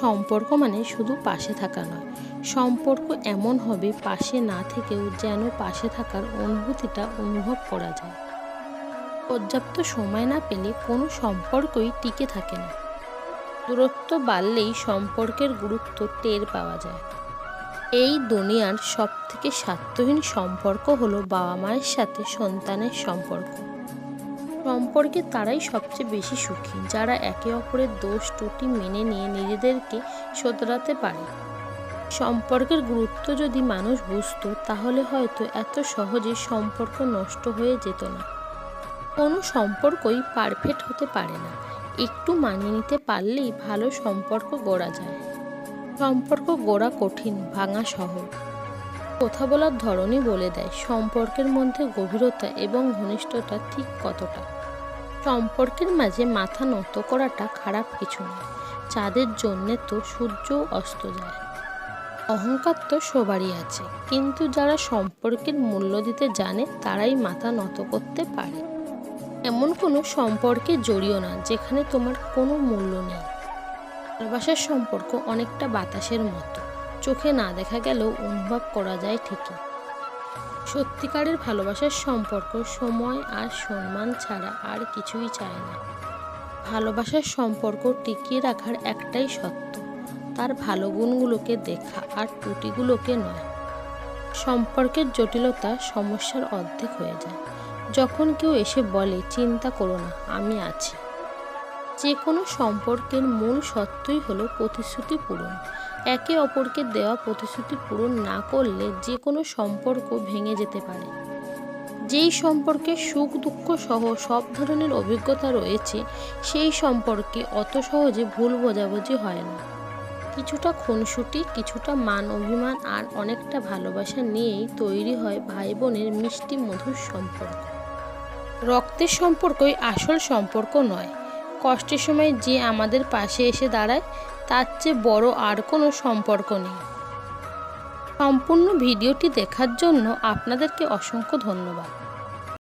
সম্পর্ক মানে শুধু পাশে থাকা নয়। সম্পর্ক এমন হবে, পাশে না থেকেও যেন পাশে থাকার অনুভূতিটা অনুভব করা যায়। পর্যাপ্ত সময় না পেলে কোনো সম্পর্কই টিকে থাকে না। দূরত্ব বাড়লেই সম্পর্কের গুরুত্ব টের পাওয়া যায়। এই দুনিয়ার সবথেকে স্বার্থহীন সম্পর্ক হলো বাবা মায়ের সাথে সন্তানের সম্পর্ক। সম্পর্কে তারাই সবচেয়ে বেশি সুখী, যারা একে অপরের দোষ ত্রুটি মেনে নিয়ে নিজেদেরকে শোধরাতে পারে। সম্পর্কের গুরুত্ব যদি মানুষ বুঝতো, তাহলে হয়তো এত সহজে সম্পর্ক নষ্ট হয়ে যেত না। কোনো সম্পর্কই পারফেক্ট হতে পারে না। একটু মানিয়ে নিতে পারলেই ভালো সম্পর্ক গড়া যায়। সম্পর্ক গড়া কঠিন, ভাঙা সহজ। কথা বলার ধরনই বলে দেয়, সম্পর্কের মধ্যে গভীরতা এবং ঘনিষ্ঠতা ঠিক কতটা? সম্পর্কের মাঝে মাথা নত করাটা খারাপ কিছু নয় চাঁদের জন্যে তো সূর্য অস্ত যায়। অহংকার তো সবারই আছে, কিন্তু যারা সম্পর্কের মূল্য দিতে জানে, তারাই মাথা নত করতে পারে। এমন কোনো সম্পর্কে জড়িও না, যেখানে তোমার কোনো মূল্য নেই। ভালোবাসার সম্পর্ক অনেকটা বাতাসের মতো। চোখে না দেখা গেলেও অনুভব করা যায় ঠিকই। সত্যিকারের ভালোবাসার সম্পর্ক, সময় আর সম্মান ছাড়া আর কিছুই চায় না। ভালোবাসার সম্পর্ক টিকিয়ে রাখার একটাই সত্য, তার ভালো গুণগুলোকে দেখা আর ত্রুটিগুলোকে নয়। সম্পর্কের জটিলতা সমস্যার অর্ধেক হয়ে যায়। যখন কেউ এসে বলে, চিন্তা করো না, আমি আছি। যে কোনো সম্পর্কের মূল সত্যই হলো প্রতিশ্রুতি পূরণ একে অপরকে দেওয়া প্রতিশ্রুতি পূরণ না করলে যে কোনো সম্পর্ক ভেঙে যেতে পারে। যেই সম্পর্কে সুখ, দুঃখ সহ সব ধরনের অভিজ্ঞতা রয়েছে, সেই সম্পর্কে অত সহজে ভুল বোঝাবুঝি হয় না। কিছুটা খুনসুটি, কিছুটা মান অভিমান আর অনেকটা ভালোবাসা নিয়েই তৈরি হয় ভাই বোনের মিষ্টি মধুর সম্পর্ক। রক্তের সম্পর্কই আসল সম্পর্ক নয়। কষ্টের সময় যে আমাদের পাশে এসে দাঁড়ায়, তার চেয়ে বড় আর কোনো সম্পর্ক নেই। সম্পূর্ণ ভিডিওটি দেখার জন্য আপনাদেরকে অসংখ্য ধন্যবাদ।